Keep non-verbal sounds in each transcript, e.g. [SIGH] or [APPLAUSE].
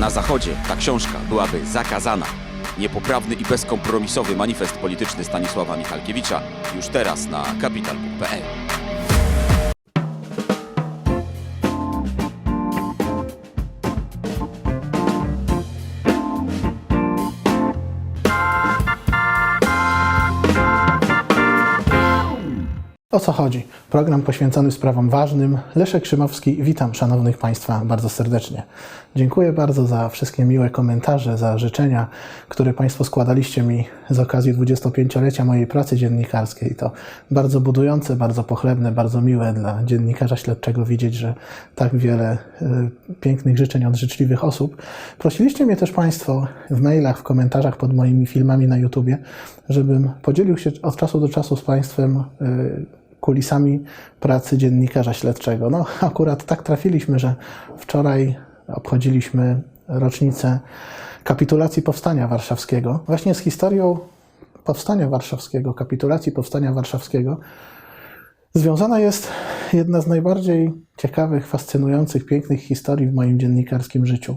Na Zachodzie ta książka byłaby zakazana. Niepoprawny i bezkompromisowy manifest polityczny Stanisława Michalkiewicza już teraz na kapital.pl. O co chodzi? Program poświęcony sprawom ważnym. Leszek Szymowski, witam szanownych Państwa bardzo serdecznie. Dziękuję bardzo za wszystkie miłe komentarze, za życzenia, które Państwo składaliście mi z okazji 25-lecia mojej pracy dziennikarskiej. To bardzo budujące, bardzo pochlebne, bardzo miłe dla dziennikarza śledczego widzieć, że tak wiele y, pięknych życzeń od życzliwych osób. Prosiliście mnie też Państwo w mailach, w komentarzach pod moimi filmami na YouTubie, żebym podzielił się od czasu do czasu z Państwem y, kulisami pracy dziennikarza śledczego. No, akurat tak trafiliśmy, że wczoraj obchodziliśmy rocznicę kapitulacji Powstania Warszawskiego. Właśnie z historią Powstania Warszawskiego, kapitulacji Powstania Warszawskiego, związana jest jedna z najbardziej ciekawych, fascynujących, pięknych historii w moim dziennikarskim życiu.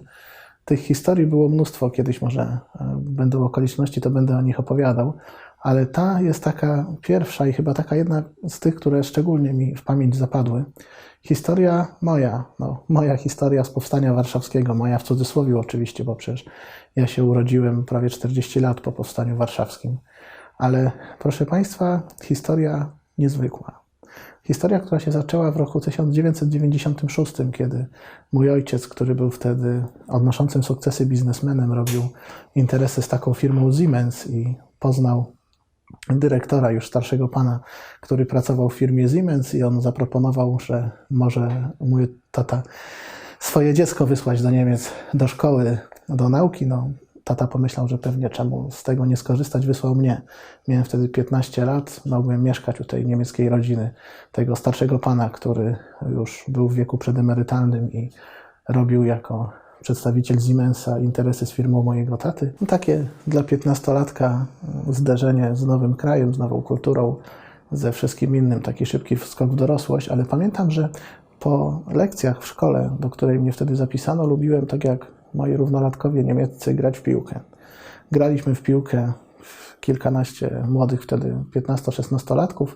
Tych historii było mnóstwo, kiedyś może e, będą okoliczności, to będę o nich opowiadał, ale ta jest taka pierwsza i chyba taka jedna z tych, które szczególnie mi w pamięć zapadły. Historia moja, no, moja historia z powstania warszawskiego, moja w cudzysłowie oczywiście, bo przecież ja się urodziłem prawie 40 lat po powstaniu warszawskim. Ale proszę Państwa, historia niezwykła. Historia, która się zaczęła w roku 1996, kiedy mój ojciec, który był wtedy odnoszącym sukcesy biznesmenem, robił interesy z taką firmą Siemens i poznał dyrektora, już starszego pana, który pracował w firmie Siemens i on zaproponował, że może mój tata swoje dziecko wysłać do Niemiec do szkoły, do nauki. No, tata pomyślał, że pewnie czemu z tego nie skorzystać, wysłał mnie. Miałem wtedy 15 lat, mogłem mieszkać u tej niemieckiej rodziny, tego starszego pana, który już był w wieku przedemerytalnym i robił jako przedstawiciel Siemensa interesy z firmą mojego taty. No, takie dla 15-latka zderzenie z nowym krajem, z nową kulturą, ze wszystkim innym, taki szybki skok w dorosłość, ale pamiętam, że po lekcjach w szkole, do której mnie wtedy zapisano, lubiłem, tak jak moi równolatkowie niemieccy, grać w piłkę. Graliśmy w piłkę kilkanaście młodych wtedy 15-16-latków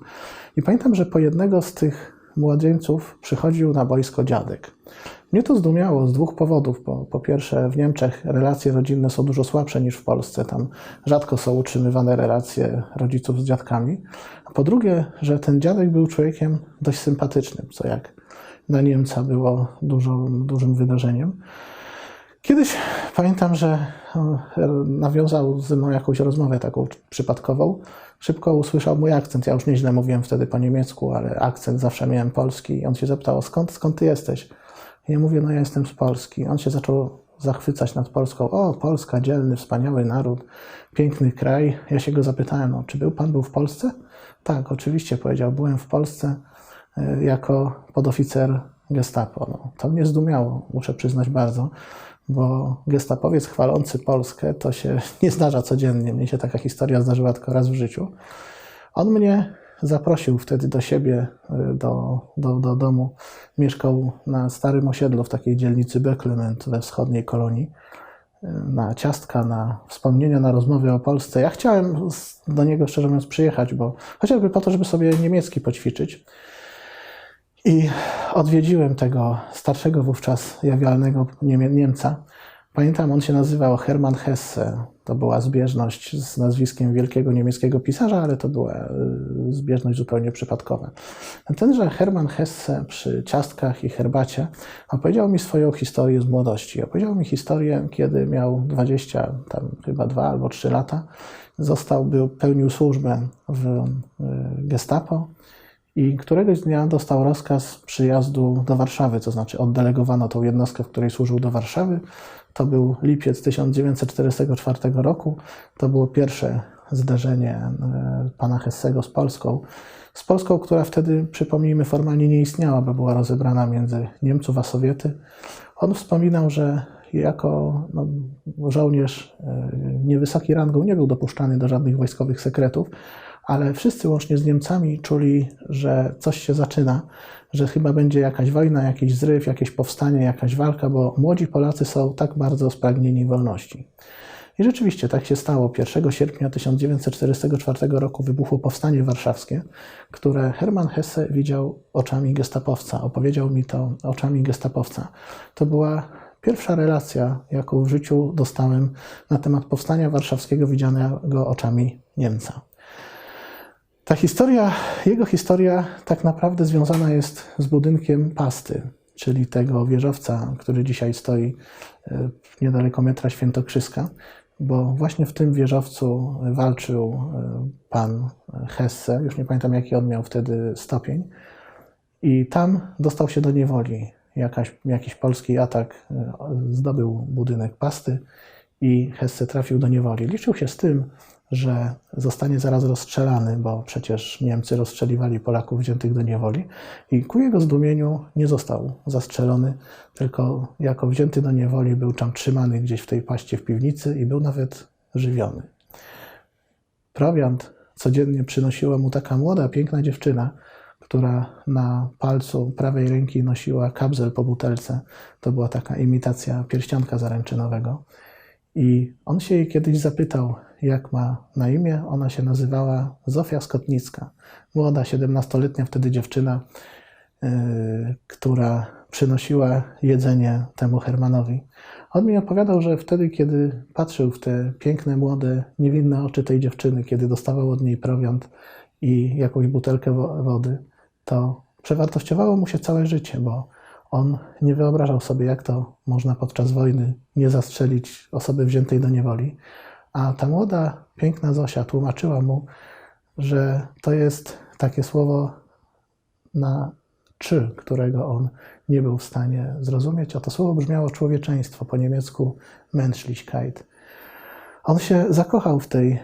i pamiętam, że po jednego z tych młodzieńców przychodził na boisko dziadek. Mnie to zdumiało z dwóch powodów. Po, po pierwsze, w Niemczech relacje rodzinne są dużo słabsze niż w Polsce. Tam rzadko są utrzymywane relacje rodziców z dziadkami. A po drugie, że ten dziadek był człowiekiem dość sympatycznym, co jak na Niemca było dużo, dużym wydarzeniem. Kiedyś pamiętam, że e, nawiązał ze mną jakąś rozmowę taką przypadkową. Szybko usłyszał mój akcent. Ja już nieźle mówiłem wtedy po niemiecku, ale akcent zawsze miałem polski. I on się zapytał, skąd, skąd ty jesteś? I ja mówię, no ja jestem z Polski. On się zaczął zachwycać nad Polską. O, Polska, dzielny, wspaniały naród, piękny kraj. Ja się go zapytałem, no, czy był pan był w Polsce? Tak, oczywiście, powiedział, byłem w Polsce e, jako podoficer gestapo. No, to mnie zdumiało, muszę przyznać bardzo, bo gestapowiec chwalący Polskę to się [LAUGHS] nie zdarza codziennie. Mnie się taka historia zdarzyła tylko raz w życiu. On mnie zaprosił wtedy do siebie, y, do, do, do domu. Mieszkał na starym osiedlu w takiej dzielnicy Beklement we wschodniej kolonii. Y, Na ciastka, na wspomnienia, na rozmowy o Polsce. Ja chciałem do niego, szczerze mówiąc, przyjechać, bo chociażby po to, żeby sobie niemiecki poćwiczyć. I odwiedziłem tego starszego wówczas jawialnego Niemca. Pamiętam, on się nazywał Hermann Hesse. To była zbieżność z nazwiskiem wielkiego niemieckiego pisarza, ale to była y, zbieżność zupełnie przypadkowa. Tenże Hermann Hesse przy ciastkach i herbacie opowiedział mi swoją historię z młodości. Opowiedział mi historię, kiedy miał 20, tam chyba 2 albo 3 lata. Został, był, pełnił służbę w y, gestapo i któregoś dnia dostał rozkaz przyjazdu do Warszawy, to znaczy oddelegowano tą jednostkę, w której służył do Warszawy. To był lipiec 1944 roku. To było pierwsze zderzenie e, pana Hessego z Polską. Z Polską, która wtedy, przypomnijmy, formalnie nie istniała, bo była rozebrana między Niemców a Sowiety. On wspominał, że jako no, żołnierz e, niewysoki rangą nie był dopuszczany do żadnych wojskowych sekretów, ale wszyscy łącznie z Niemcami czuli, że coś się zaczyna, że chyba będzie jakaś wojna, jakiś zryw, jakieś powstanie, jakaś walka, bo młodzi Polacy są tak bardzo spragnieni wolności. I rzeczywiście tak się stało. 1 sierpnia 1944 roku wybuchło powstanie warszawskie, które Hermann Hesse widział oczami gestapowca. Opowiedział mi to oczami gestapowca. To była pierwsza relacja, jaką w życiu dostałem na temat powstania warszawskiego widzianego oczami Niemca. Ta historia, jego historia tak naprawdę związana jest z budynkiem Pasty, czyli tego wieżowca, który dzisiaj stoi e, niedaleko metra Świętokrzyska, bo właśnie w tym wieżowcu walczył e, pan Hesse, już nie pamiętam jaki on miał wtedy stopień, i tam dostał się do niewoli. Jakaś, jakiś polski atak e, zdobył budynek Pasty i Hesse trafił do niewoli. Liczył się z tym, że zostanie zaraz rozstrzelany, bo przecież Niemcy rozstrzeliwali Polaków wziętych do niewoli i ku jego zdumieniu nie został zastrzelony, tylko jako wzięty do niewoli był tam trzymany gdzieś w tej paście w piwnicy i był nawet żywiony. Prowiant codziennie przynosiła mu taka młoda, piękna dziewczyna, która na palcu prawej ręki nosiła kabzel po butelce. To była taka imitacja pierścionka zaręczynowego. I on się jej kiedyś zapytał, jak ma na imię. Ona się nazywała Zofia Skotnicka. Młoda, 17-letnia wtedy dziewczyna, yy, która przynosiła jedzenie temu Hermanowi. On mi opowiadał, że wtedy, kiedy patrzył w te piękne, młode, niewinne oczy tej dziewczyny, kiedy dostawał od niej prowiant i jakąś butelkę wo- wody, to przewartościowało mu się całe życie, bo on nie wyobrażał sobie, jak to można podczas wojny nie zastrzelić osoby wziętej do niewoli. A ta młoda, piękna Zosia tłumaczyła mu, że to jest takie słowo na czy, którego on nie był w stanie zrozumieć, a to słowo brzmiało człowieczeństwo, po niemiecku Menschlichkeit. On się zakochał w tej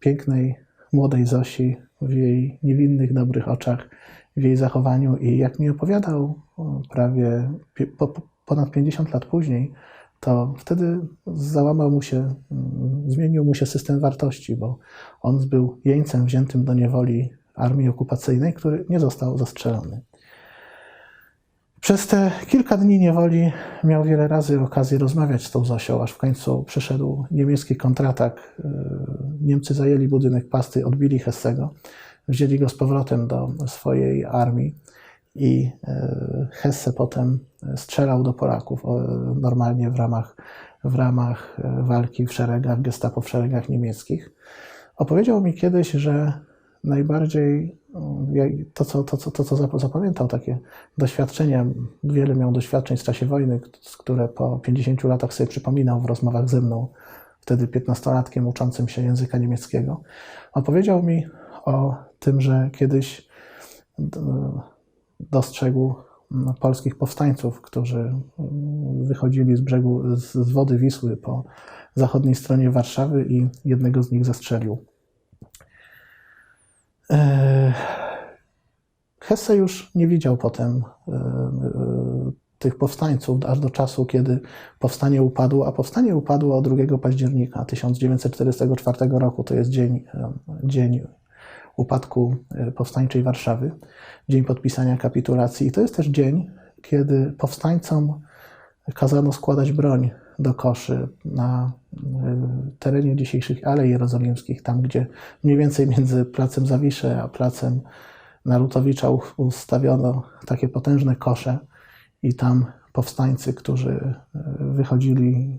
pięknej, młodej Zosi, w jej niewinnych, dobrych oczach, w jej zachowaniu i jak mi opowiadał prawie ponad 50 lat później, to wtedy załamał mu się, mm, zmienił mu się system wartości, bo on był jeńcem wziętym do niewoli armii okupacyjnej, który nie został zastrzelony. Przez te kilka dni niewoli miał wiele razy okazję rozmawiać z tą Zosią, aż w końcu przyszedł niemiecki kontratak. Yy, Niemcy zajęli budynek pasty, odbili Hessego, wzięli go z powrotem do swojej armii i yy, Hesse potem strzelał do Polaków normalnie w ramach, w ramach e, walki w szeregach gestapo, w szeregach niemieckich. Opowiedział mi kiedyś, że najbardziej mm, to, co, to, to, co zap- zapamiętał, takie doświadczenia, wiele miał doświadczeń w czasie wojny, które po 50 latach sobie przypominał w rozmowach ze mną, wtedy 15-latkiem uczącym się języka niemieckiego. Opowiedział mi o tym, że kiedyś d- dostrzegł polskich powstańców, którzy mm, wychodzili z brzegu, z, wody Wisły po zachodniej stronie Warszawy i jednego z nich zastrzelił. E, Hesse już nie widział potem e, e, tych powstańców aż do czasu, kiedy powstanie upadło, a powstanie upadło 2 października 1944 roku. To jest dzień, dzień upadku e, powstańczej Warszawy, dzień podpisania kapitulacji. I to jest też dzień, kiedy powstańcom kazano składać broń do koszy na y, terenie dzisiejszych Alei Jerozolimskich, tam gdzie mniej więcej między placem Zawiszy a placem Narutowicza ustawiono takie potężne kosze i tam powstańcy, którzy y, wychodzili,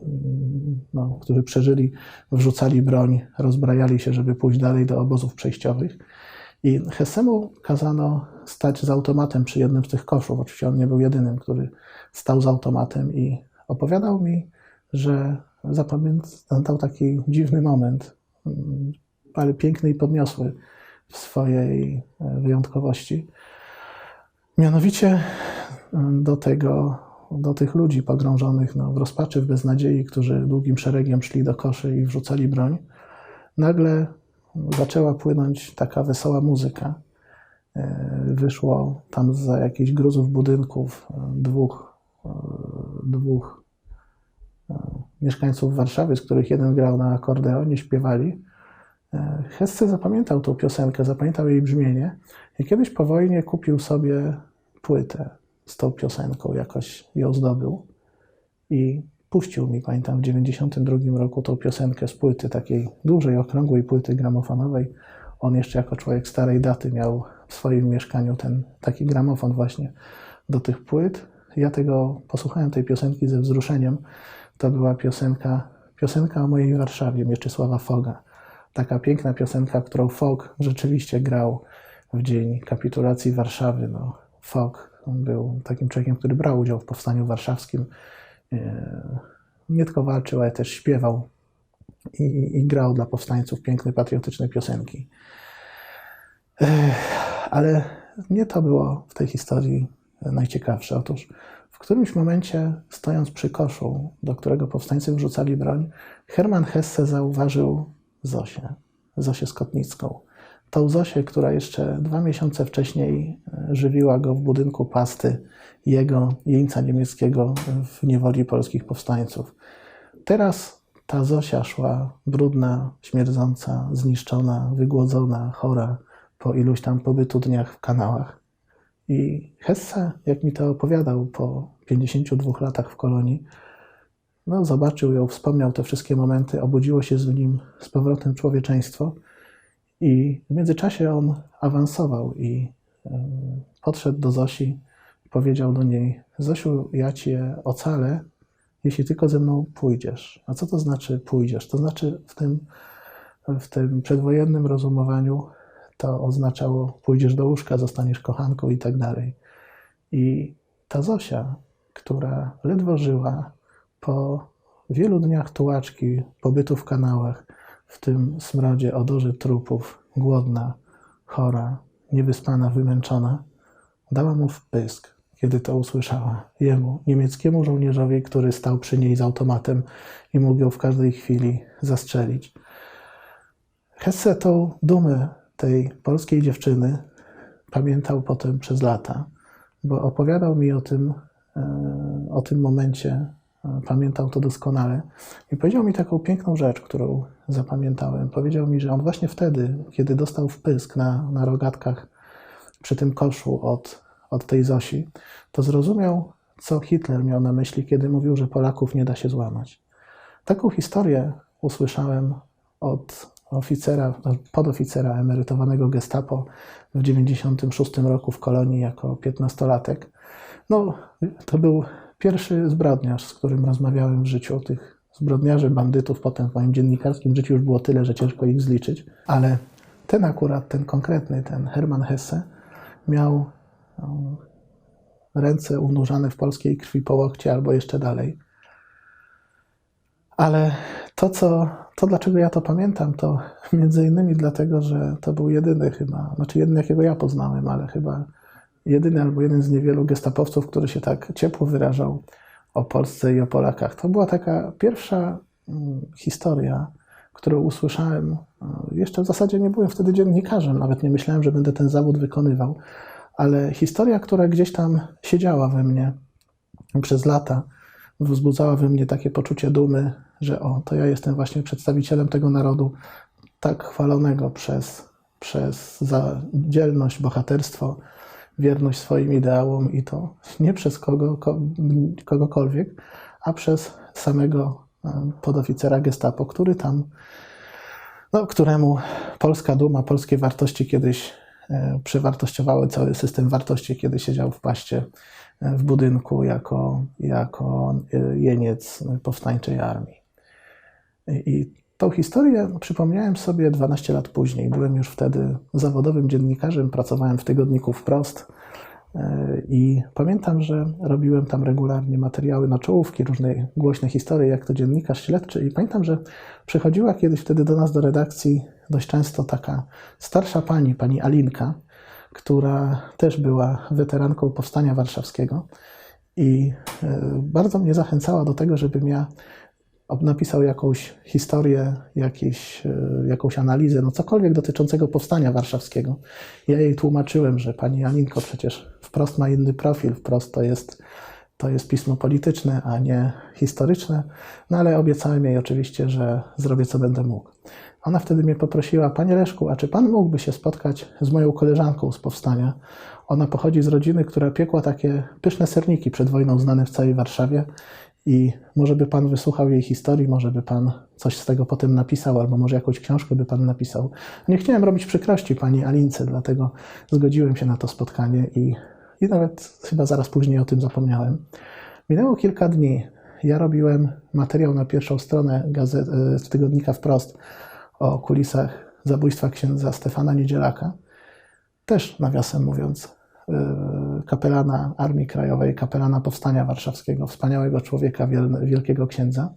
no, którzy przeżyli, wrzucali broń, rozbrajali się, żeby pójść dalej do obozów przejściowych. I Hessemu kazano stać z automatem przy jednym z tych koszów. Oczywiście on nie był jedynym, który stał z automatem i opowiadał mi, że zapamiętał taki dziwny moment, mm, ale piękny i podniosły w swojej e, wyjątkowości. Mianowicie mm, do tego, do tych ludzi pogrążonych no, w rozpaczy, w beznadziei, którzy długim szeregiem szli do koszy i wrzucali broń, nagle zaczęła płynąć taka wesoła muzyka. E, Wyszło tam za jakichś gruzów budynków e, dwóch, e, dwóch mieszkańców Warszawy, z których jeden grał na akordeonie, śpiewali. Hesse zapamiętał tą piosenkę, zapamiętał jej brzmienie i kiedyś po wojnie kupił sobie płytę z tą piosenką, jakoś ją zdobył i puścił mi, pamiętam, w 92 roku tą piosenkę z płyty, takiej dużej, okrągłej płyty gramofonowej. On jeszcze jako człowiek starej daty miał w swoim mieszkaniu ten taki gramofon właśnie do tych płyt. Ja tego posłuchałem tej piosenki ze wzruszeniem. To była piosenka, piosenka o mojej Warszawie Mieczysława Foga. Taka piękna piosenka, którą Fog rzeczywiście grał w dzień kapitulacji Warszawy. No, Fog był takim człowiekiem, który brał udział w powstaniu warszawskim. E, Nie tylko walczył, ale też śpiewał i, i grał dla powstańców piękne, patriotyczne piosenki. Ech, Ale nie to było w tej historii najciekawsze. Otóż w którymś momencie, stojąc przy koszu, do którego powstańcy wrzucali broń, Hermann Hesse zauważył Zosię, Zosię Skotnicką. Tą Zosię, która jeszcze dwa miesiące wcześniej e, żywiła go w budynku pasty jego jeńca niemieckiego w niewoli polskich powstańców. Teraz ta Zosia szła brudna, śmierdząca, zniszczona, wygłodzona, chora po iluś tam pobytu dniach w kanałach. I Hesse, jak mi to opowiadał po 52 latach w kolonii, no, zobaczył ją, wspomniał te wszystkie momenty, obudziło się z nim z powrotem człowieczeństwo. I w międzyczasie on awansował i em, podszedł do Zosi, powiedział do niej: Zosiu, ja cię ocalę, jeśli tylko ze mną pójdziesz. A co to znaczy pójdziesz? To znaczy w tym, w tym przedwojennym rozumowaniu to oznaczało pójdziesz do łóżka, zostaniesz kochanką i tak dalej. I ta Zosia, która ledwo żyła po wielu dniach tułaczki, pobytu w kanałach, w tym smrodzie, odorze trupów, głodna, chora, niewyspana, wymęczona, dała mu wpysk, kiedy to usłyszała. Jemu, niemieckiemu żołnierzowi, który stał przy niej z automatem i mógł ją w każdej chwili zastrzelić. Hesse tą dumę tej polskiej dziewczyny pamiętał potem przez lata, bo opowiadał mi o tym, e, o tym momencie, pamiętał to doskonale i powiedział mi taką piękną rzecz, którą zapamiętałem. Powiedział mi, że on właśnie wtedy, kiedy dostał wpysk na, na rogatkach przy tym koszu od, od tej Zosi, to zrozumiał, co Hitler miał na myśli, kiedy mówił, że Polaków nie da się złamać. Taką historię usłyszałem od oficera, podoficera emerytowanego gestapo w 96 roku w kolonii jako 15-latek. No, to był pierwszy zbrodniarz, z którym rozmawiałem w życiu. Tych zbrodniarzy, bandytów potem w moim dziennikarskim życiu już było tyle, że ciężko ich zliczyć. Ale ten akurat, ten konkretny, ten Hermann Hesse miał ręce unurzane w polskiej krwi po łokcie albo jeszcze dalej. Ale to, co, to dlaczego ja to pamiętam, to między innymi dlatego, że to był jedyny chyba, znaczy jedyny, jakiego ja poznałem, ale chyba jedyny albo jeden z niewielu gestapowców, który się tak ciepło wyrażał o Polsce i o Polakach. To była taka pierwsza mm, historia, którą usłyszałem. e, Jeszcze w zasadzie nie byłem wtedy dziennikarzem, nawet nie myślałem, że będę ten zawód wykonywał, ale historia, która gdzieś tam siedziała we mnie przez lata, wzbudzała we mnie takie poczucie dumy, że o, to ja jestem właśnie przedstawicielem tego narodu, tak chwalonego przez, przez za dzielność, bohaterstwo, wierność swoim ideałom i to nie przez kogo, ko, kogokolwiek, a przez samego e, podoficera gestapo, który tam, no, któremu polska duma, polskie wartości kiedyś e, przewartościowały cały system wartości, kiedy siedział w paście e, w budynku jako, jako jeniec powstańczej armii. I tą historię przypomniałem sobie 12 lat później. Byłem już wtedy zawodowym dziennikarzem, pracowałem w tygodniku Wprost e, i pamiętam, że robiłem tam regularnie materiały na czołówki, różne głośne historie, jak to dziennikarz śledczy. I pamiętam, że przychodziła kiedyś wtedy do nas do redakcji dość często taka starsza pani, pani Alinka, która też była weteranką Powstania Warszawskiego i e, bardzo mnie zachęcała do tego, żebym ja napisał jakąś historię, jakieś, e, jakąś analizę, no cokolwiek dotyczącego powstania warszawskiego. Ja jej tłumaczyłem, że pani Aninko przecież wprost ma inny profil, wprost to jest to jest pismo polityczne, a nie historyczne, no ale obiecałem jej oczywiście, że zrobię co będę mógł. Ona wtedy mnie poprosiła, panie Leszku, a czy pan mógłby się spotkać z moją koleżanką z powstania? Ona pochodzi z rodziny, która piekła takie pyszne serniki przed wojną znane w całej Warszawie i może by pan wysłuchał jej historii, może by pan coś z tego potem napisał, albo może jakąś książkę by pan napisał. Nie chciałem robić przykrości pani Alince, dlatego zgodziłem się na to spotkanie i, i nawet chyba zaraz później o tym zapomniałem. Minęło kilka dni. Ja robiłem materiał na pierwszą stronę gazet, e, tygodnika Wprost o kulisach zabójstwa księdza Stefana Niedzielaka. Też, nawiasem mówiąc, e, kapelana Armii Krajowej, kapelana Powstania Warszawskiego, wspaniałego człowieka, wiel- wielkiego księdza.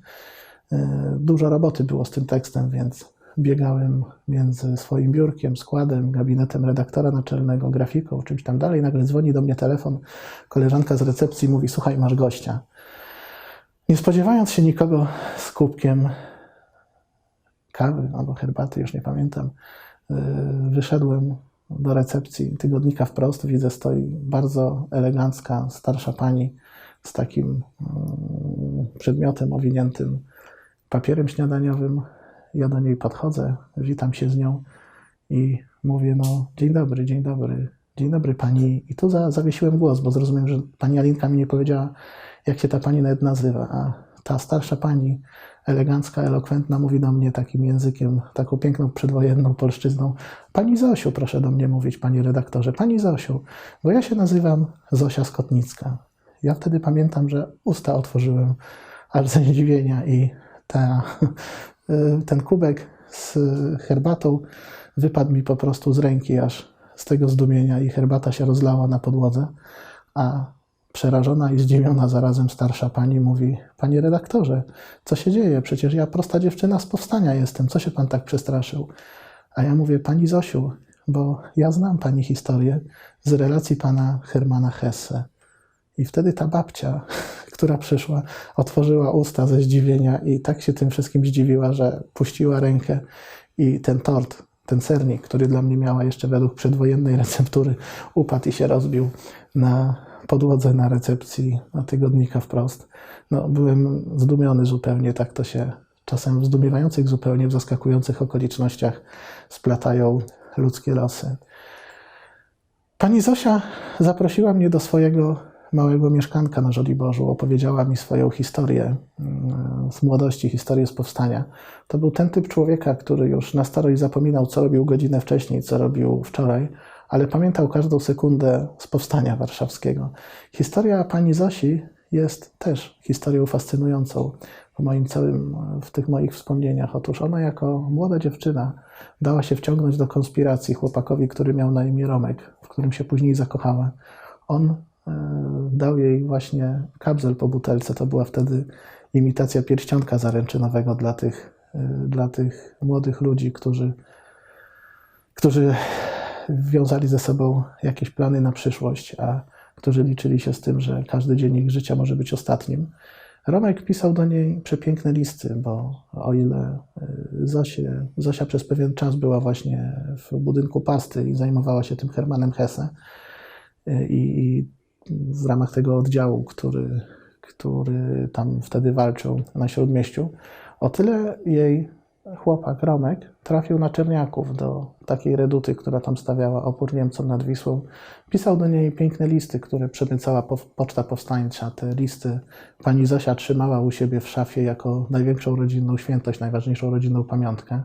E, Dużo roboty było z tym tekstem, więc biegałem między swoim biurkiem, składem, gabinetem redaktora naczelnego, grafiką, czymś tam dalej. Nagle dzwoni do mnie telefon, koleżanka z recepcji mówi: Słuchaj, masz gościa. Nie spodziewając się nikogo z kubkiem kawy albo herbaty, już nie pamiętam, yy, wyszedłem do recepcji tygodnika wprost. Widzę, stoi bardzo elegancka, starsza pani z takim mm, przedmiotem owiniętym papierem śniadaniowym. Ja do niej podchodzę, witam się z nią i mówię: No, dzień dobry, dzień dobry, dzień dobry pani. I tu za, zawiesiłem głos, bo zrozumiałem, że pani Alinka mi nie powiedziała, jak się ta pani nawet nazywa. A ta starsza pani, elegancka, elokwentna, mówi do mnie takim językiem, taką piękną przedwojenną polszczyzną: Pani Zosiu, proszę do mnie mówić, panie redaktorze, pani Zosiu, bo ja się nazywam Zosia Skotnicka. Ja wtedy pamiętam, że usta otworzyłem aż ze zdziwienia i ta, [LAUGHS] ten kubek z herbatą wypadł mi po prostu z ręki aż z tego zdumienia i herbata się rozlała na podłodze, a przerażona i zdziwiona zarazem starsza pani mówi, panie redaktorze, co się dzieje? Przecież ja prosta dziewczyna z powstania jestem, co się pan tak przestraszył? A ja mówię, pani Zosiu, bo ja znam pani historię z relacji pana Hermana Hesse. I wtedy ta babcia, [LAUGHS] która przyszła, otworzyła usta ze zdziwienia i tak się tym wszystkim zdziwiła, że puściła rękę i ten tort, ten sernik, który dla mnie miała jeszcze według przedwojennej receptury, upadł i się rozbił na podłodze na recepcji na tygodnika wprost. No, byłem zdumiony zupełnie, tak to się czasem w zdumiewających, zupełnie w zaskakujących okolicznościach splatają ludzkie losy. Pani Zosia zaprosiła mnie do swojego małego mieszkanka na Żoliborzu. Opowiedziała mi swoją historię mm, z młodości, historię z powstania. To był ten typ człowieka, który już na starość zapominał, co robił godzinę wcześniej, co robił wczoraj, ale pamiętał każdą sekundę z powstania warszawskiego. Historia pani Zosi jest też historią fascynującą w moim całym, w tych moich wspomnieniach. Otóż ona jako młoda dziewczyna dała się wciągnąć do konspiracji chłopakowi, który miał na imię Romek, w którym się później zakochała. On e, dał jej właśnie kabzel po butelce. To była wtedy imitacja pierścionka zaręczynowego dla tych, e, dla tych młodych ludzi, którzy, którzy wiązali ze sobą jakieś plany na przyszłość, a którzy liczyli się z tym, że każdy dzień ich życia może być ostatnim. Romek pisał do niej przepiękne listy, bo o ile y, Zosie, Zosia przez pewien czas była właśnie w budynku pasty i zajmowała się tym Hermanem Hesse y, i, i w ramach tego oddziału, który, który tam wtedy walczył na Śródmieściu, o tyle jej chłopak Romek trafił na Czerniaków do takiej reduty, która tam stawiała opór Niemcom nad Wisłą. Pisał do niej piękne listy, które przemycała po- Poczta Powstańcza. Te listy pani Zosia trzymała u siebie w szafie jako największą rodzinną świętość, najważniejszą rodzinną pamiątkę.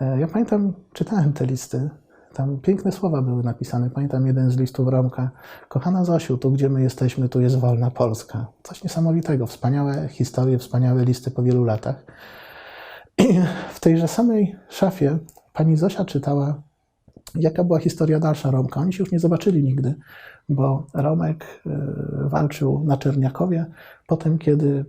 E, Ja pamiętam, czytałem te listy. Tam piękne słowa były napisane. Pamiętam jeden z listów Romka. Kochana Zosiu, tu gdzie my jesteśmy, tu jest wolna Polska. Coś niesamowitego. Wspaniałe historie, wspaniałe listy po wielu latach. I w tejże samej szafie pani Zosia czytała, jaka była historia dalsza Romka. Oni się już nie zobaczyli nigdy, bo Romek y, walczył na Czerniakowie. Potem, kiedy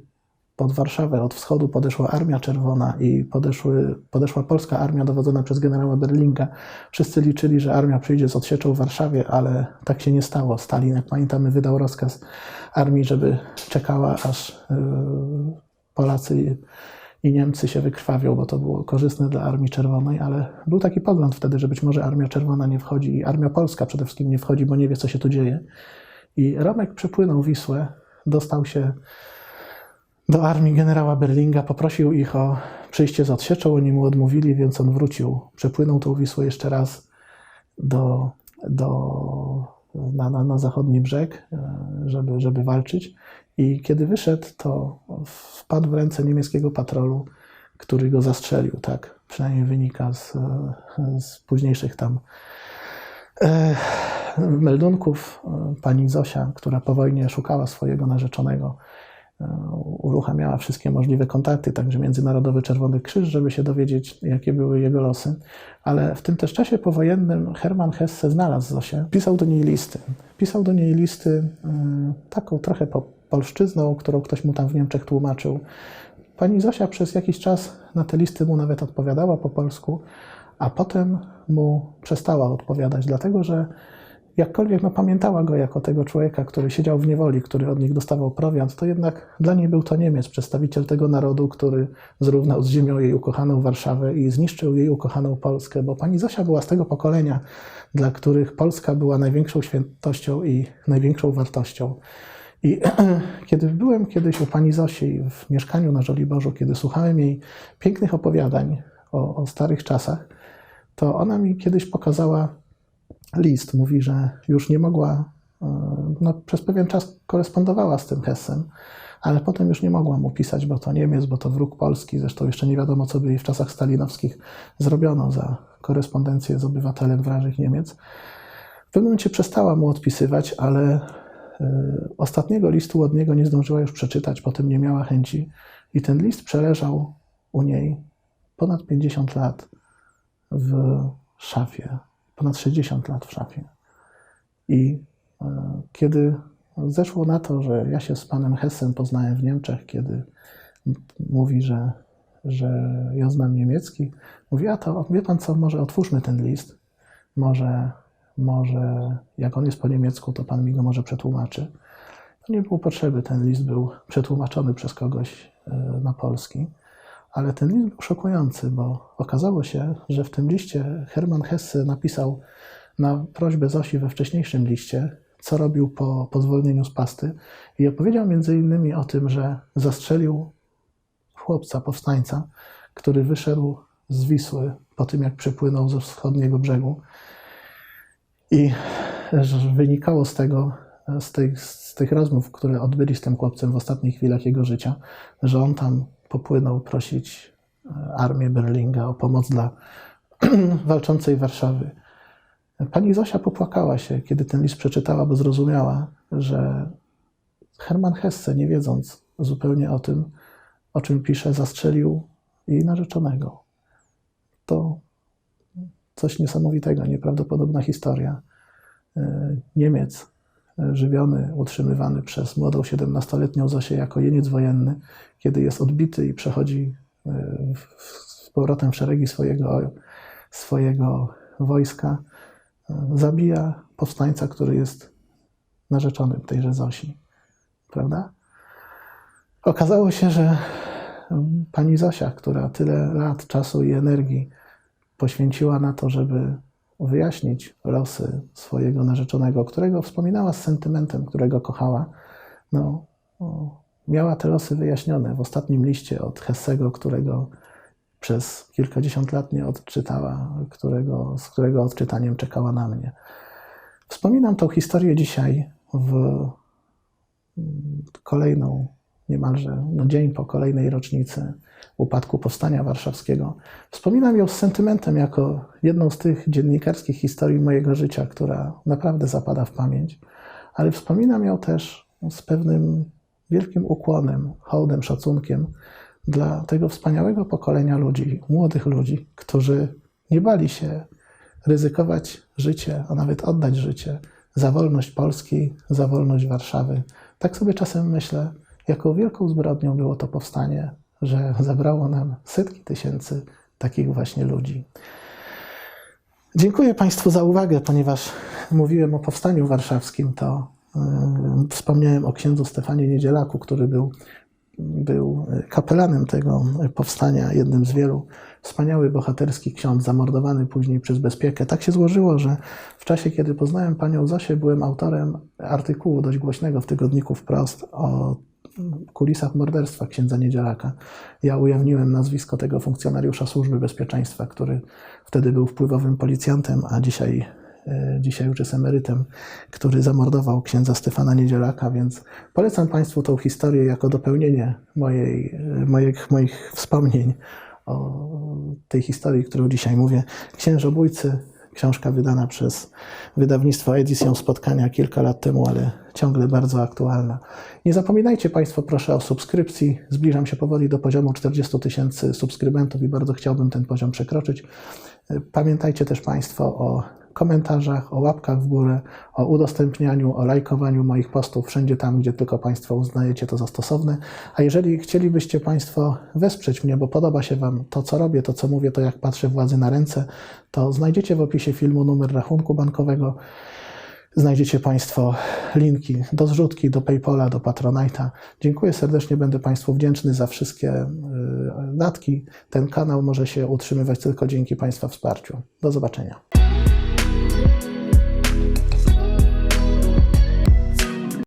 pod Warszawę od wschodu podeszła Armia Czerwona i podeszły, podeszła polska armia dowodzona przez generała Berlinga, wszyscy liczyli, że armia przyjdzie z odsieczą w Warszawie, ale tak się nie stało. Stalin, jak pamiętamy, wydał rozkaz armii, żeby czekała, aż y, Polacy i Niemcy się wykrwawią, bo to było korzystne dla Armii Czerwonej, ale był taki pogląd wtedy, że być może Armia Czerwona nie wchodzi i Armia Polska przede wszystkim nie wchodzi, bo nie wie, co się tu dzieje. I Romek przepłynął Wisłę dostał się do armii generała Berlinga, poprosił ich o przyjście z odsieczą, oni mu odmówili, więc on wrócił, przepłynął tą Wisłę jeszcze raz do, do, na, na, na zachodni brzeg, e, żeby, żeby walczyć. I kiedy wyszedł, to wpadł w ręce niemieckiego patrolu, który go zastrzelił, tak przynajmniej wynika z, z późniejszych tam e, meldunków. E, Pani Zosia, która po wojnie szukała swojego narzeczonego, e, uruchamiała wszystkie możliwe kontakty, także Międzynarodowy Czerwony Krzyż, żeby się dowiedzieć, jakie były jego losy. Ale w tym też czasie powojennym Hermann Hesse znalazł Zosię, pisał do niej listy. Pisał do niej listy e, taką trochę po polszczyzną, którą ktoś mu tam w Niemczech tłumaczył. Pani Zosia przez jakiś czas na te listy mu nawet odpowiadała po polsku, a potem mu przestała odpowiadać, dlatego że jakkolwiek no, pamiętała go jako tego człowieka, który siedział w niewoli, który od nich dostawał prowiant, to jednak dla niej był to Niemiec, przedstawiciel tego narodu, który zrównał z ziemią jej ukochaną Warszawę i zniszczył jej ukochaną Polskę, bo pani Zosia była z tego pokolenia, dla których Polska była największą świętością i największą wartością. I [CLEARS THROAT] kiedy byłem kiedyś u pani Zosi w mieszkaniu na Żoliborzu, kiedy słuchałem jej pięknych opowiadań o, o starych czasach, to ona mi kiedyś pokazała list. Mówi, że już nie mogła, e, no, przez pewien czas korespondowała z tym Hessem, ale potem już nie mogła mu pisać, bo to Niemiec, bo to wróg Polski. Zresztą jeszcze nie wiadomo, co by jej w czasach stalinowskich zrobiono za korespondencję z obywatelem wrażych Niemiec. W pewnym momencie przestała mu odpisywać, ale ostatniego listu od niego nie zdążyła już przeczytać, potem nie miała chęci. I ten list przeleżał u niej ponad 50 lat w szafie, ponad 60 lat w szafie. I e, kiedy zeszło na to, że ja się z panem Hessem poznałem w Niemczech, kiedy mówi, że, że ja znam niemiecki, mówi, a to wie pan co, może otwórzmy ten list, może, może jak on jest po niemiecku, to pan mi go może przetłumaczy. To nie było potrzeby, ten list był przetłumaczony przez kogoś e, na polski. Ale ten list był szokujący, bo okazało się, że w tym liście Hermann Hesse napisał na prośbę Zosi we wcześniejszym liście, co robił po, po zwolnieniu z pasty i opowiedział między innymi o tym, że zastrzelił chłopca, powstańca, który wyszedł z Wisły po tym, jak przepłynął ze wschodniego brzegu. I wynikało z tego, z tych, z tych rozmów, które odbyli z tym chłopcem w ostatnich chwilach jego życia, że on tam popłynął prosić e, armię Berlinga o pomoc dla [CLEARS THROAT] walczącej Warszawy. Pani Zosia popłakała się, kiedy ten list przeczytała, bo zrozumiała, że Hermann Hesse, nie wiedząc zupełnie o tym, o czym pisze, zastrzelił jej narzeczonego. To coś niesamowitego, nieprawdopodobna historia. E, Niemiec e, żywiony, utrzymywany przez młodą 17-letnią Zosię jako jeniec wojenny, kiedy jest odbity i przechodzi e, z powrotem w szeregi swojego, swojego wojska, zabija powstańca, który jest narzeczonym tejże Zosi. Prawda? Okazało się, że mm, pani Zosia, która tyle lat, czasu i energii poświęciła na to, żeby wyjaśnić losy swojego narzeczonego, którego wspominała z sentymentem, którego kochała, no, miała te losy wyjaśnione w ostatnim liście od Hessego, którego przez kilkadziesiąt lat nie odczytała, którego, z którego odczytaniem czekała na mnie. Wspominam tą historię dzisiaj w mm, kolejną, niemalże no, dzień po kolejnej rocznicy upadku Powstania Warszawskiego. Wspominam ją z sentymentem jako jedną z tych dziennikarskich historii mojego życia, która naprawdę zapada w pamięć, ale wspominam ją też z pewnym wielkim ukłonem, hołdem, szacunkiem dla tego wspaniałego pokolenia ludzi, młodych ludzi, którzy nie bali się ryzykować życie, a nawet oddać życie za wolność Polski, za wolność Warszawy. Tak sobie czasem myślę, jaką wielką zbrodnią było to powstanie, że zabrało nam setki tysięcy takich właśnie ludzi. Dziękuję Państwu za uwagę, ponieważ mówiłem o powstaniu warszawskim, to yy, wspomniałem o księdzu Stefanie Niedzielaku, który był, był kapelanem tego powstania, jednym z wielu. Wspaniały, bohaterski ksiądz, zamordowany później przez bezpiekę. Tak się złożyło, że w czasie, kiedy poznałem panią Zosię, byłem autorem artykułu dość głośnego w tygodniku Wprost o kulisach morderstwa księdza Niedzielaka. Ja ujawniłem nazwisko tego funkcjonariusza służby bezpieczeństwa, który wtedy był wpływowym policjantem, a dzisiaj, e, dzisiaj już jest emerytem, który zamordował księdza Stefana Niedzielaka, więc polecam Państwu tą historię jako dopełnienie mojej, e, moich, moich wspomnień o tej historii, którą dzisiaj mówię. Księżobójcy, książka wydana przez wydawnictwo Edycją Spotkania kilka lat temu, ale ciągle bardzo aktualna. Nie zapominajcie Państwo proszę o subskrypcji. Zbliżam się powoli do poziomu 40 tysięcy subskrybentów i bardzo chciałbym ten poziom przekroczyć. Pamiętajcie też Państwo o komentarzach, o łapkach w górę, o udostępnianiu, o lajkowaniu moich postów wszędzie tam, gdzie tylko Państwo uznajecie to za stosowne. A jeżeli chcielibyście Państwo wesprzeć mnie, bo podoba się Wam to, co robię, to, co mówię, to jak patrzę władzy na ręce, to znajdziecie w opisie filmu numer rachunku bankowego. Znajdziecie Państwo linki do zrzutki, do PayPala, do Patronite'a. Dziękuję serdecznie, będę Państwu wdzięczny za wszystkie datki. Ten kanał może się utrzymywać tylko dzięki Państwa wsparciu. Do zobaczenia.